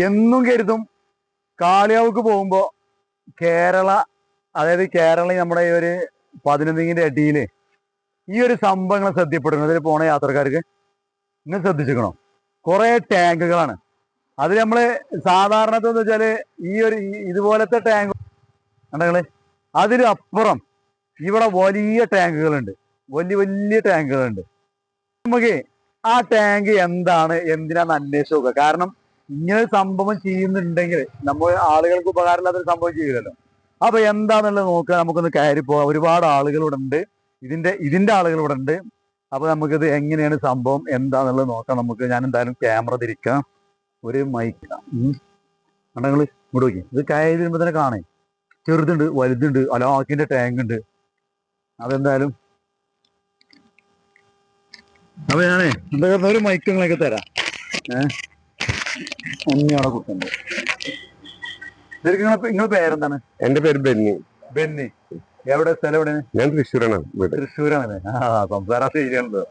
എന്നും കരുതും കാളിയാവുക്ക് പോകുമ്പോ കേരള അതായത് കേരള നമ്മുടെ ഈ ഒരു പതിനൊന്നിന്റെ അടിയിൽ ഈ ഒരു സംഭവങ്ങൾ ശ്രദ്ധപ്പെടുന്നു അതിൽ പോണ യാത്രക്കാർക്ക് ഇന്ന് ശ്രദ്ധിച്ചിരിക്കണം. കുറെ ടാങ്കുകളാണ്. അത് നമ്മൾ സാധാരണത്തെ എന്ന് വെച്ചാൽ ഈ ഒരു ഇതുപോലത്തെ ടാങ്ക് കണ്ടങ്ങൾ അതിലപ്പുറം ഇവിടെ വലിയ ടാങ്കുകളുണ്ട്. വലിയ വലിയ ടാങ്കുകളുണ്ട്. നമുക്ക് ആ ടാങ്ക് എന്താണ്? എന്തിനാന്ന് അന്വേഷിച്ച് നോക്കുക. കാരണം ഇങ്ങനെ സംഭവം ചെയ്യുന്നുണ്ടെങ്കിൽ നമ്മൾ ആളുകൾക്ക് ഉപകാരമില്ലാത്തൊരു സംഭവം ചെയ്യില്ലല്ലോ അപ്പൊ എന്താന്നുള്ളത് നോക്കുക നമുക്കൊന്ന് കയറി പോകാം. ഒരുപാട് ആളുകൾ ഇവിടെ ഉണ്ട്. ഇതിന്റെ ഇതിന്റെ ആളുകൾ ഇവിടെ ഉണ്ട്. അപ്പൊ നമുക്കിത് എങ്ങനെയാണ് സംഭവം? എന്താന്നുള്ളത് നോക്കാം. നമുക്ക് ഞാൻ എന്തായാലും ക്യാമറ തിരിക്കാം. ഒരു മൈക്ക് കണ്ടങ്ങൾ ഇങ്ങോട്ട് നോക്കി ഇത് കയറി വരുമ്പോ തന്നെ കാണേ. ചെറുതുണ്ട് വലുതുണ്ട് അലാക്കിന്റെ ടാങ്ക് ഉണ്ട്. അതെന്തായാലും. അപ്പൊ ഞാനേ എന്താ ഒരു മൈക്ക് നിങ്ങളൊക്കെ തരാം. ഏഹ് ഒന്നിയാണ് കുത്തുണ്ട് ശരിക്കും നിങ്ങളെ നിങ്ങളെ പേരെന്താണ്? എന്റെ പേര് ബെന്നി. ബെന്നി. എവിടെ? സ്ഥലം എവിടെ ഞാൻ തൃശ്ശൂരാണ് വീട്. തൃശ്ശൂരാണല്ലേ ആ സംസാരം ശരിയാണല്ലോ.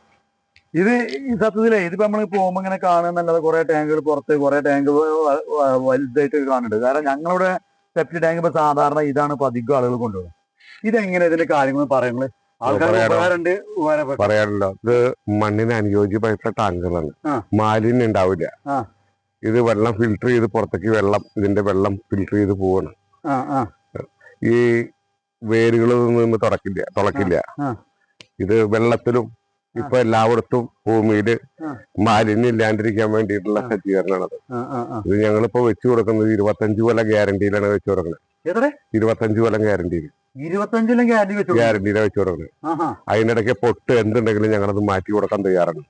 ഇത് സത്യത്തിലേ ഇതിപ്പോ നമ്മൾ പോകുമ്പോ ഇങ്ങനെ കാണുന്നല്ലാതെ കുറെ ടാങ്കുകൾ പുറത്ത് കുറെ ടാങ്ക് വലുതായിട്ട് കാണുന്നുണ്ട്. കാരണം ഞങ്ങളുടെ സെപ്റ്റി ടാങ്ക് ഇപ്പൊ സാധാരണ ഇതാണ് ഇപ്പൊ അധികം ആളുകൾ കൊണ്ടുപോകുന്നത്. ഇതെങ്ങനെ ഇതിന്റെ കാര്യങ്ങൾ പറയുന്നത്? പറയാറുണ്ടോ ഇത് മണ്ണിന് അനുയോജ്യമായിട്ടുള്ള ടാങ്കുകളാണ്. മാലിന്യം ഉണ്ടാവില്ല. ഇത് വെള്ളം ഫിൽട്ടർ ചെയ്ത് പുറത്തേക്ക് വെള്ളം ഇതിന്റെ വെള്ളം ഫിൽട്ടർ ചെയ്ത് പോവാണ്. ഈ വേരുകളൊന്നും നിന്ന് തുടക്കില്ല തുളക്കില്ല. ഇത് വെള്ളത്തിലും ഇപ്പൊ എല്ലായിടത്തും ഭൂമിയിൽ ആ. മാലിന്യം ഇല്ലാണ്ടിരിക്കാൻ വേണ്ടിയിട്ടുള്ള സജ്ജീകരണമാണത്. ഇത് ഞങ്ങളിപ്പോ വെച്ചു കൊടുക്കുന്നത് ഇരുപത്തഞ്ചു കൊല്ലം ഗ്യാരണ്ടിയിലാണ് വെച്ചു കൊടുക്കുന്നത്. ഇരുപത്തഞ്ചു കൊല്ലം ഗ്യാരണ്ടിയിൽ. ഗ്യാരണ്ടിയിലാണ് വെച്ചു കൊടുക്കുന്നത്. അതിനിടയ്ക്ക് പൊട്ട് എന്തുണ്ടെങ്കിലും ഞങ്ങളത് മാറ്റി കൊടുക്കാൻ തയ്യാറാണ്.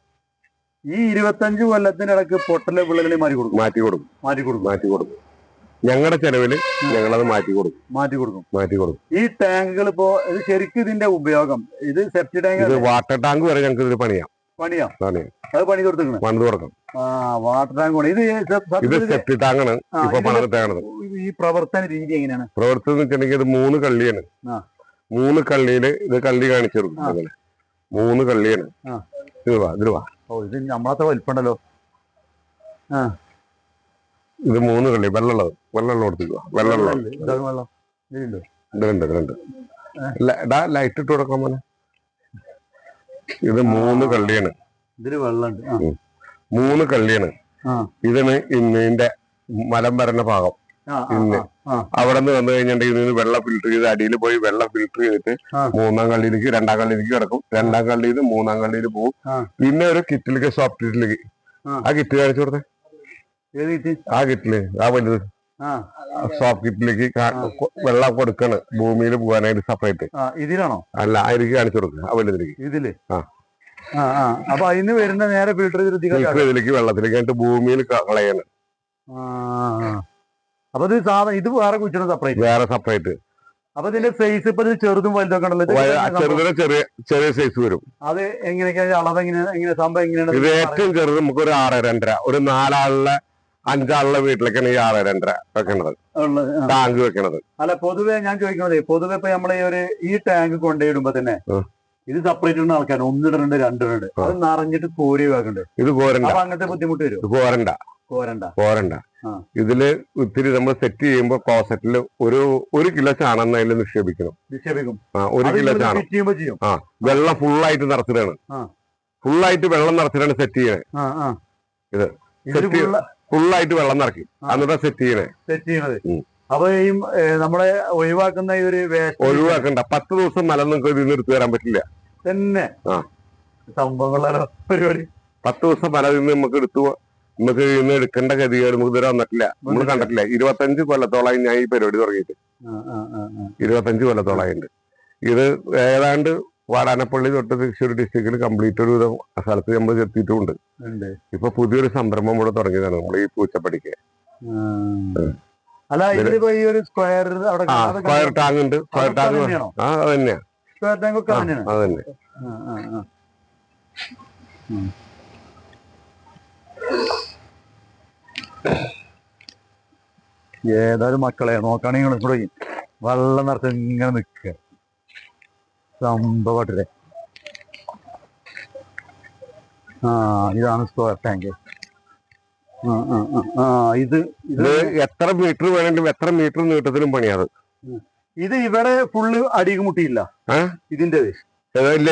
ഈ ഇരുപത്തഞ്ച് കൊല്ലത്തിനിടക്ക് പൊട്ടലെ പിള്ളേരെ മാറ്റി കൊടുക്കും. മാറ്റി കൊടുക്കും. മാറ്റി കൊടുക്കും. മാറ്റി കൊടുക്കും. ഞങ്ങളുടെ ചെലവിൽ ഞങ്ങളത് മാറ്റി കൊടുക്കും. മാറ്റി കൊടുക്കും. മാറ്റി കൊടുക്കും. ഈ ടാങ്കുകൾ ഇപ്പോ ഇത് ശരിക്കും ഇതിന്റെ ഉപയോഗം ഇത് സെപ്റ്റി ടാങ്ക് ഇത് വാട്ടർ ടാങ്ക് വരെ ഞങ്ങൾക്ക് ഇതിൽ പണിയാം. പണിയാ? പണിയാം. അത് പണി കൊടുത്തിരിക്കണം? പണിത് ആ വാട്ടർ ടാങ്ക് ഇത് ഇത് സെപ്റ്റി ടാങ്കാണ്. ആ, ഇപ്പൊ ഇതിന്റെ പണിതിട്ടാണത് ഈ പ്രവർത്തന രീതി എങ്ങനെയാണ്? പ്രവർത്തനം വെച്ചിട്ടുണ്ടെങ്കിൽ ഇത് മൂന്ന് കള്ളിയാണ്. മൂന്ന് കള്ളിയിൽ ഇത് കള്ളി കാണിച്ചു കൊടുക്കും മൂന്ന് കള്ളിയാണ്. ഇത് വാ ഇത് വാ. ഓ ഇത് നമ്മളത്ര ആ. ഇത് മൂന്ന് കള്ളി വെള്ളമുള്ളത്. വെള്ളമുള്ള വെള്ളം. ഇതിലുണ്ടോ ഇതിലുണ്ട് ഇതിലുണ്ട് ലൈറ്റ് ഇട്ട് കൊടുക്കാൻ പോലെ ഇത് മൂന്ന് കള്ളിയാണ്. ഇതിൽ വെള്ളമുണ്ട്. മൂന്ന് കള്ളിയാണ്. ഇതിന് ഇന്നിന്റെ മലം വരണ ഭാഗം. ഇന്ന്. അവിടെ നിന്ന് വന്നു കഴിഞ്ഞിട്ടുണ്ടെങ്കിൽ വെള്ളം ഫിൽട്ടർ ചെയ്ത് അടിയിൽ പോയി വെള്ളം ഫിൽട്ടർ ചെയ്തിട്ട് മൂന്നാം കള്ളിയിലേക്ക് രണ്ടാം കള്ളിയിലേക്ക് കിടക്കും. രണ്ടാം കള്ളിയിൽ നിന്ന് മൂന്നാം കള്ളിയിൽ പോകും പിന്നെ ഒരു കിറ്റിലേക്ക് സോഫ്റ്റ് കിറ്റിലേക്ക് ആ. കിറ്റ് കാണിച്ചു കൊടുത്തേ. ആ കിറ്റിൽ ആ വലുത്. സോഫ്റ്റ് കിറ്റിലേക്ക് വെള്ളം കൊടുക്കാണ്. ഭൂമിയിൽ പോകാനായിട്ട് സെപ്പറേറ്റ് ഇതിലാണോ? അല്ല അതിലേക്ക് കാണിച്ചു കൊടുക്കുക ആ വലുതിലേക്ക്. ഇതിൽ? ആ. അപ്പൊ അതിന് വരുന്ന നേരെ ഫിൽട്ടർ ചെയ്തിട്ട് ഇതിലേക്ക് വെള്ളത്തിലേക്ക് ഭൂമിയിൽ കളയാണ്. അപ്പൊ ഇത് സാധനം ഇത് വേറെ കുഴിച്ചിടും സെപ്പറേറ്റ് വേറെ സെപ്പറേറ്റ് അപ്പൊ ഇതിന്റെ സൈസ് ഇപ്പൊ ഇത് ചെറുതും വലുതൊക്കെ ഉണ്ടല്ലോ. ചെറുതിന് ചെറിയ ചെറിയ സൈസ് വരും. അത് എങ്ങനെയൊക്കെയാ അളവ് എങ്ങനെയാണ് എങ്ങനെ സംഭവം എങ്ങനെയാണ്? ഇത് ഏറ്റവും ചെറുത് നമുക്ക് ഒരു ആറ് രണ്ടര. ഒരു നാലാളിലെ അഞ്ചാളിലെ വീട്ടിലേക്കാണ് ഈ ആറ് രണ്ടര വെക്കണത്. ടാങ്ക് വെക്കണത്. അല്ല പൊതുവെ ഞാൻ ചോദിക്കുന്നത് പൊതുവെ ഇപ്പൊ നമ്മളെ ഈ ഒരു ഈ ടാങ്ക് കൊണ്ടുപോയിടുമ്പോ തന്നെ. ഇത് സെപ്പറേറ്റ് ഇടുന്ന ആൾക്കാർ ഒന്നിടണ്ട് രണ്ടിടണ്ട്. അത് നിറഞ്ഞിട്ട് കോരി വെക്കണ്ട്? ഇത് കോരണ്ട അങ്ങനത്തെ ബുദ്ധിമുട്ട് വരും? ഇത് കോരണ്ട കോരണ്ട ഇതിൽ ഇത്തിരി നമ്മൾ സെറ്റ് ചെയ്യുമ്പോൾ ക്ലോസറ്റിൽ ഒരു ഒരു കിലോ ചാണം അതിൽ നിക്ഷേപിക്കണം. നിക്ഷേപിക്കും. ആ ഒരു കിലോ ചാണം ആ വെള്ളം ഫുള്ളായിട്ട് നിറച്ചിട്ടാണ് ആ. ഫുള്ളായിട്ട് വെള്ളം നിറച്ചിട്ടാണ് സെറ്റ് ചെയ്യണേ. ഇത് സെറ്റ് ഫുള്ളായിട്ട് വെള്ളം നിറക്കി അന്നിട്ടാ എന്നിട്ടാ സെറ്റ് ചെയ്യണേ. സെറ്റ് ചെയ്യണത്. അപ്പൊ ഈ നമ്മളെ ഒഴിവാക്കുന്ന ഈ ഒരു ഒഴിവാക്കണ്ട. പത്ത് ദിവസം മല നിങ്ങൾക്ക് ഇതിൽ നിന്ന് എടുത്തു തരാൻ പറ്റില്ല. തന്നെ. ആ. സംഭവങ്ങളോ പരിപാടി. പത്ത് ദിവസം മല നിന്ന് നമുക്ക് എടുത്തു നമുക്ക് ഇന്ന് എടുക്കേണ്ട ഗതികേട് നമുക്ക് ഇതുവരെ വന്നിട്ടില്ല. നമ്മൾ. കണ്ടിട്ടില്ല? ഇരുപത്തഞ്ച് കൊല്ലത്തോളായി ഞാൻ ഈ പരിപാടി തുടങ്ങിയിട്ട്. ഇരുപത്തഞ്ച് കൊല്ലത്തോളമായിട്ടുണ്ട് ഇത് ഏതാണ്ട് വാടാനപ്പള്ളി തൊട്ട് തൃശ്ശൂർ ഡിസ്ട്രിക്റ്റിൽ കംപ്ലീറ്റ് ഒരു വിധം സ്ഥലത്ത് നമ്മൾ എത്തിയിട്ടുമുണ്ട് ഇപ്പൊ പുതിയൊരു സംരംഭം കൂടെ തുടങ്ങിയതാണ് നമ്മൾ ഈ പൂച്ചപ്പടിക്ക്. സ്ക്വയർ ടാങ്ക് ഉണ്ട്. സ്ക്വയർ ടാങ്ക് തന്നെയാണോ? ആ അത് തന്നെയാ. സ്ക്വയർ ടാങ്ക് അത് തന്നെ. ഏതായാലും മക്കളെ നോക്കുകയാണെങ്കിൽ നിങ്ങൾ ഇവിടെ വെള്ളം നിറച്ച് ഇങ്ങനെ നിൽക്കുക സംഭവട്ടില്ലേ ആ ഇതാണ് സ്ക്വയർ ടാങ്ക് ഇത് ഇത് എത്ര മീറ്റർ വേണമെങ്കിലും എത്ര മീറ്റർ നീട്ടത്തിലും പണിയാത് ഇത് ഇവിടെ ഫുള്ള് അടിക്ക് മുട്ടിയില്ല. ആ? ഇല്ല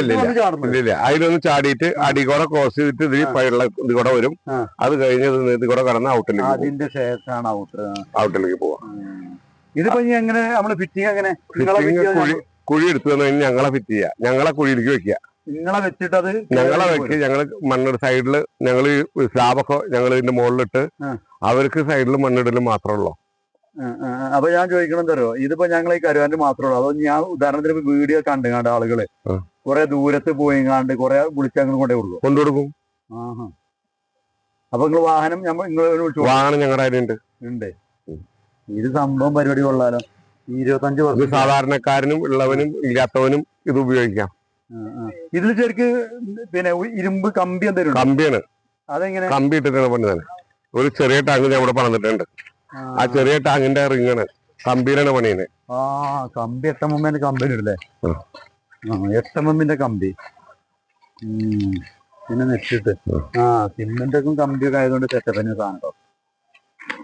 ഇല്ല അതിലൊന്ന് ചാടിയിട്ട് അടി കൂടെ ക്രോസ് ചെയ്തിട്ട് ഇതിൽ പഴയ ഇത് കൂടെ വരും. അത് കഴിഞ്ഞ് ഇത് കൂടെ കടന്ന് ഔട്ടിലേക്ക് അതിന്റെ ശേഷമാണ് ഔട്ട് ഔട്ടിലേക്ക് പോവാം. ഇതിപ്പോ എങ്ങനെ നമ്മൾ ഫിറ്റിങ് എങ്ങനെ? കുഴി കുഴി എടുത്തു തന്നു ഞങ്ങളെ ഫിറ്റ് ചെയ്യുക ഞങ്ങളെ കുഴിയിലേക്ക് വെക്കുക നിങ്ങളെ വെച്ചിട്ട് അത് ഞങ്ങളെ വെക്കുക ഞങ്ങൾ മണ്ണിട സൈഡിൽ ഞങ്ങൾ സ്ലാബൊക്കെ ഞങ്ങൾ ഇതിന്റെ മുകളിലിട്ട് അവർക്ക് സൈഡിൽ മണ്ണിടൽ മാത്രമേ ഉള്ളൂ. അപ്പൊ ഞാൻ ചോദിക്കണം തരോ ഇതിപ്പോ ഞങ്ങൾ ഈ കരുവാന്റെ മാത്രമേ ഉള്ളൂ. അതോ ഞാൻ ഉദാഹരണത്തിന് വീഡിയോ കണ്ടുകാണ്ട് ആളുകൾ ആ. കുറെ ദൂരത്ത് പോയി കണ്ട് കുറെ വിളിച്ചങ്ങൾ കൊണ്ടേ കൊടുക്കും കൊണ്ടുകൊടുക്കും. അപ്പൊ നിങ്ങൾ വാഹനം ഞമ്മ നിങ്ങളെ വിളിച്ചു? വാഹനം ഞങ്ങളുടെ ഉണ്ട് ഉണ്ട്. ഇത് സംഭവം പരിപാടി കൊള്ളാലോ. ഇരുപത്തഞ്ച് വർഷം സാധാരണക്കാരനും ഉള്ളവനും ഇല്ലാത്തവനും ഇത് ഉപയോഗിക്കാം. ഇതിൽ ശരിക്ക് പിന്നെ ഇരുമ്പ് കമ്പി എന്തെങ്കിലും? കമ്പിയാണ്. അതെങ്ങനെ? കമ്പി ഇട്ടിട്ടാണ് പണിതാണ് ഒരു ചെറിയ ടാങ്ക് ഞാൻ ഇവിടെ പണിതിട്ടുണ്ട്. ആ. ചെറിയ ടാങ്കിന്റെ റിങ്ങാണ്. കമ്പിയിലാണ് പണിയുന്നത് ആ കമ്പി എട്ടമ്മന്റെ കമ്പനി ഇടല്ലേ ആ. ആ കമ്പി. പിന്നെ നെറ്റിട്ട്. ആ. സിമെന്റ് ഒക്കെ കമ്പിയൊക്കെ ആയതുകൊണ്ട് സെറ്റപ്പിന് സാധനം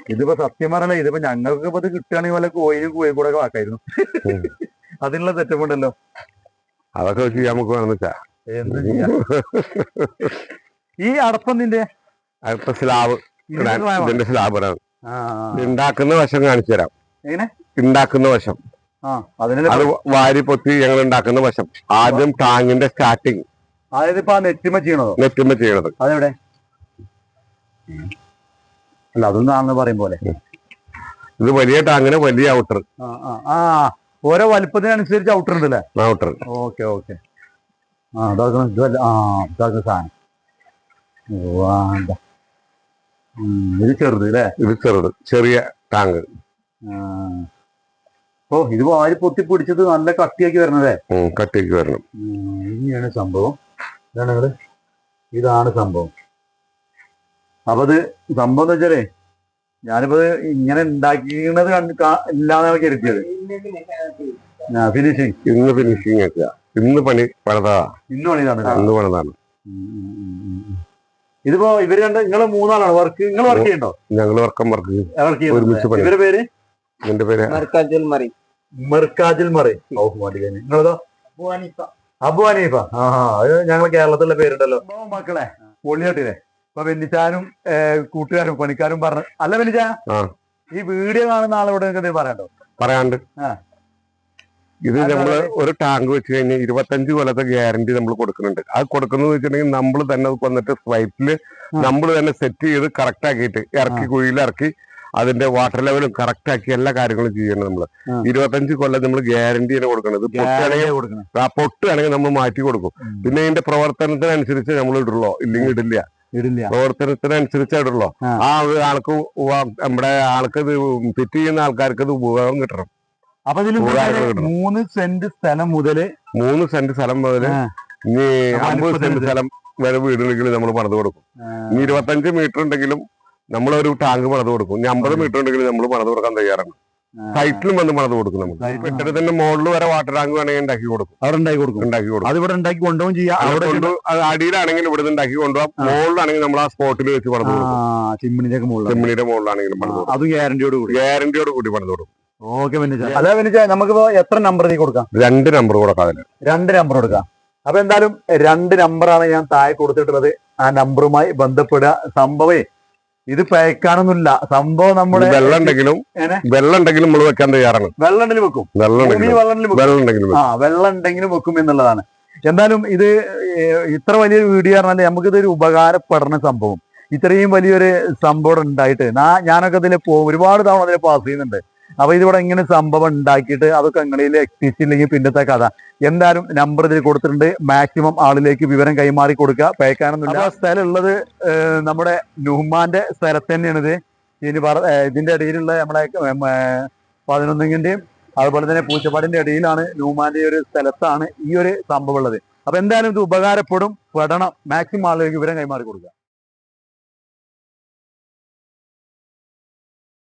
ഇതിപ്പോ സത്യം പറഞ്ഞാൽ ഇതിപ്പോ ഞങ്ങൾക്ക് ഇപ്പൊ ഇത് കിട്ടുകയാണെങ്കിൽ വല്ല കോഴി കോഴിക്കൂടെ കൂടെ ആക്കായിരുന്നു അതിനുള്ള സെറ്റപ്പ് ഉണ്ടല്ലോ. അതൊക്കെ വെച്ച് നമുക്ക് വേണമെന്ന് ഈ അടുത്ത സ്ലാബ്. ഇതിന്റെ സ്ലാബ്? ആ ഇത് ഉണ്ടാക്കുന്ന വശം കാണിച്ചു തരാം. എങ്ങനെ? ഉണ്ടാക്കുന്ന വശം. അത് വാരി പൊത്തി ഞങ്ങൾ ഉണ്ടാക്കുന്ന വശം. ആദ്യം ടാങ്കിന്റെ സ്റ്റാർട്ടിങ് നെറ്റിമ ചെയ്യണതോ? നെറ്റുമ്പോ ചെയ്യണത്. അതെവിടെ? അല്ല അതൊന്നാണെന്ന് പറയും പോലെ. ഇത് വലിയ ടാങ്കിന് വലിയ ഔട്ടർ ആ ഓരോ വലുപ്പത്തിനനുസരിച്ച് ഔട്ടർ ഉണ്ടല്ലേ? Outer okay okay. ആ ഇതല്ല ആ ഇതാക്കുന്ന സാധനം. വേണ്ട ഇത് ചെറുത് അല്ലേ ഇത് ചെറുത്. ചെറിയ ടാങ്ക്. ഓ ഇത് വാരി പൊത്തി പിടിച്ചത് നല്ല കട്ടിയാക്കി വരണതേ കട്ടിയാക്കി വരണം. ഇങ്ങനെയാണ് സംഭവം. ഇതാണ് ഇതാണ് സംഭവം. അപ്പൊ അത് സംഭവം എന്ന് വെച്ചാലേ ഞാനിപ്പോ ഇങ്ങനെ ഉണ്ടാക്കിയത് കണ്ട് ഇല്ലാന്നാണ് കരുതിയത്. ഫിനിഷിങ് ഇന്ന് ഫിനിഷിങ് ആക്കുക ഇന്ന് പണി പണിതാ. ഇന്ന് പണിതാണ് ഇന്ന് പണിതാണ്. ഇതിപ്പോ ഇവർ രണ്ട് നിങ്ങൾ മൂന്നാളാണ്. വർക്ക് നിങ്ങൾ വർക്ക് ചെയ്യണ്ടോ? ഞങ്ങൾ വർക്കം വർക്ക് വർക്ക് ഇവരുടെ പേര്? എന്റെ പേര് മർക്കാജൽ മറി. മെർക്കാജിൽ മറി. നിങ്ങളതോ? അബു ഹനീഫ. ആ അത് ഞങ്ങൾ കേരളത്തിലെ പേരുണ്ടല്ലോ. മക്കളെ. പൊള്ളിയാട്ടില്ലേ ഇപ്പൊ വെന്നിച്ചാനും കൂട്ടുകാരും പണിക്കാരും പറഞ്ഞു. അല്ല വെന്നിച്ച ഈ വീഡിയോ കാണുന്ന ആളോട് നിങ്ങൾക്ക് എന്തെങ്കിലും പറയണ്ടോ പറയാണ്ട് ആ. ഇത് നമ്മൾ നമ്മൾ ഒരു ടാങ്ക് വെച്ച് കഴിഞ്ഞാൽ ഇരുപത്തഞ്ച് കൊല്ലത്തെ ഗ്യാരണ്ടി നമ്മൾ കൊടുക്കുന്നുണ്ട്. അത് കൊടുക്കുന്നത് വെച്ചിട്ടുണ്ടെങ്കിൽ നമ്മൾ തന്നെ വന്നിട്ട് ഫ്ലൈറ്റിൽ നമ്മൾ തന്നെ സെറ്റ് ചെയ്ത് കറക്റ്റ് ആക്കിയിട്ട് ഇറക്കി കുഴിയിൽ ഇറക്കി അതിന്റെ വാട്ടർ ലെവലും കറക്റ്റ് ആക്കി എല്ലാ കാര്യങ്ങളും ചെയ്യണം നമ്മൾ. ആ. ഇരുപത്തഞ്ച് കൊല്ലം നമ്മൾ ഗ്യാരണ്ടി തന്നെ കൊടുക്കുന്നത് പൊട്ടാണെങ്കിൽ ആ പൊട്ടാണെങ്കിൽ നമ്മൾ മാറ്റി കൊടുക്കും. പിന്നെ ഇതിന്റെ പ്രവർത്തനത്തിനനുസരിച്ച് നമ്മൾ ഇടുള്ളൂ ഇല്ലെങ്കിൽ ഇടില്ല. പ്രവർത്തനത്തിനനുസരിച്ച് ഇടുള്ളൂ ആ. ആ ആൾക്ക് നമ്മുടെ ആൾക്ക് ഇത് ഫിറ്റ് ചെയ്യുന്ന ആൾക്കാർക്ക് ഇത് ഉപയോഗം കിട്ടണം. അപ്പൊ ഇതിൽ മൂന്ന് സെന്റ് സ്ഥലം മുതൽ മൂന്ന് സെന്റ് സ്ഥലം മുതൽ ഇനി അമ്പത് സെന്റ് സ്ഥലം വരെ വീടുണ്ടെങ്കിൽ നമ്മൾ പണിത് കൊടുക്കും. ഇനി ഇരുപത്തഞ്ച് മീറ്റർ ഉണ്ടെങ്കിലും നമ്മൾ ഒരു ടാങ്ക് പണിത് കൊടുക്കും. ഇനി അമ്പത് മീറ്റർ ഉണ്ടെങ്കിലും നമ്മൾ പണിത് കൊടുക്കാൻ തയ്യാറാണ്. സൈറ്റിലും വന്ന് പണിത് കൊടുക്കും നമ്മൾ തന്നെ മുകളിൽ വരെ വാട്ടർ ടാങ്ക് വേണമെങ്കിൽ ഉണ്ടാക്കി കൊടുക്കും. അവിടെ ഉണ്ടാക്കി കൊടുക്കും. ഉണ്ടാക്കി കൊടുക്കും. അത് ഇവിടെ ഉണ്ടാക്കി കൊണ്ടുപോകും ചെയ്യാം. അവിടെ കൊണ്ട് അടിയിലാണെങ്കിൽ ഇവിടെ നിന്ന് ഉണ്ടാക്കി കൊണ്ടുപോകാം. മുകളിലാണെങ്കിൽ നമ്മൾ ആ സ്പോട്ടിൽ വെച്ച് പണിത് കൊടുക്കും. ചിമ്മിണിന്റെ മോളിലാണെങ്കിലും മുകളിലാണെങ്കിലും പണിത് കൊടുക്കും. അതും ഗ്യാരണ്ടിയോട് കൂടി. ഗ്യാരണ്ടിയോട് കൂടി പണിത് കൊടുക്കും. ഓക്കെ പിന്നെ അല്ല പിന്നെ നമുക്കിപ്പോ എത്ര നമ്പർ നീ കൊടുക്കാം? രണ്ട് നമ്പർ കൊടുക്കാം അതിന്. രണ്ട് നമ്പർ കൊടുക്കാം. അപ്പൊ എന്തായാലും രണ്ട് നമ്പറാണ് ഞാൻ താഴെ കൊടുത്തിട്ടുള്ളത്. ആ നമ്പറുമായി ബന്ധപ്പെടുക. സംഭവേ ഇത് പയക്കാനൊന്നുമില്ല സംഭവം നമ്മുടെ വെള്ളം ഉണ്ടെങ്കിലും വെള്ളം ഉണ്ടെങ്കിലും നമ്മൾ വെക്കാൻ തയ്യാറാണ്. വെള്ളം ഉണ്ടെങ്കിലും വെക്കും. വെള്ളം ഉണ്ടെങ്കിലും ആ വെള്ളം ഉണ്ടെങ്കിലും വെക്കും എന്നുള്ളതാണ്. എന്തായാലും ഇത് ഇത്ര വലിയൊരു വീഡിയോ പറഞ്ഞാൽ നമുക്കിതൊരു ഉപകാരപ്പെടുന്ന സംഭവം. ഇത്രയും വലിയൊരു സംഭവം ഉണ്ടായിട്ട്. ഞാനൊക്കെ ഇതിൽ പോകും ഒരുപാട് തവണ അതിൽ പാസ് ചെയ്യുന്നുണ്ട്. അപ്പൊ ഇതിവിടെ ഇങ്ങനെ സംഭവം ഉണ്ടാക്കിയിട്ട് അതൊക്കെ അങ്ങനെ എത്തിച്ചില്ലെങ്കിൽ പിന്നത്തെ കഥ. എന്തായാലും നമ്പർ ഇതിൽ കൊടുത്തിട്ടുണ്ട്. മാക്സിമം ആളിലേക്ക് വിവരം കൈമാറി കൊടുക്കുക. പേക്കാനൊന്നുമില്ല. സ്ഥലം ഉള്ളത് നമ്മുടെ നുഹ്മാന്റെ സ്ഥലത്ത് തന്നെയാണിത്. ഇനി പറ ഇതിന്റെ ഇടയിലുള്ള നമ്മുടെ പതിനൊന്നിന്റെയും അതുപോലെ തന്നെ പൂച്ചപ്പാടിന്റെ ഇടയിലാണ് നുഹ്മാന്റെ ഒരു സ്ഥലത്താണ് ഈ ഒരു സംഭവം ഉള്ളത്. അപ്പൊ എന്തായാലും ഇത് ഉപകാരപ്പെടും. പെടണം. മാക്സിമം ആളുകൾക്ക് വിവരം കൈമാറി കൊടുക്കുക.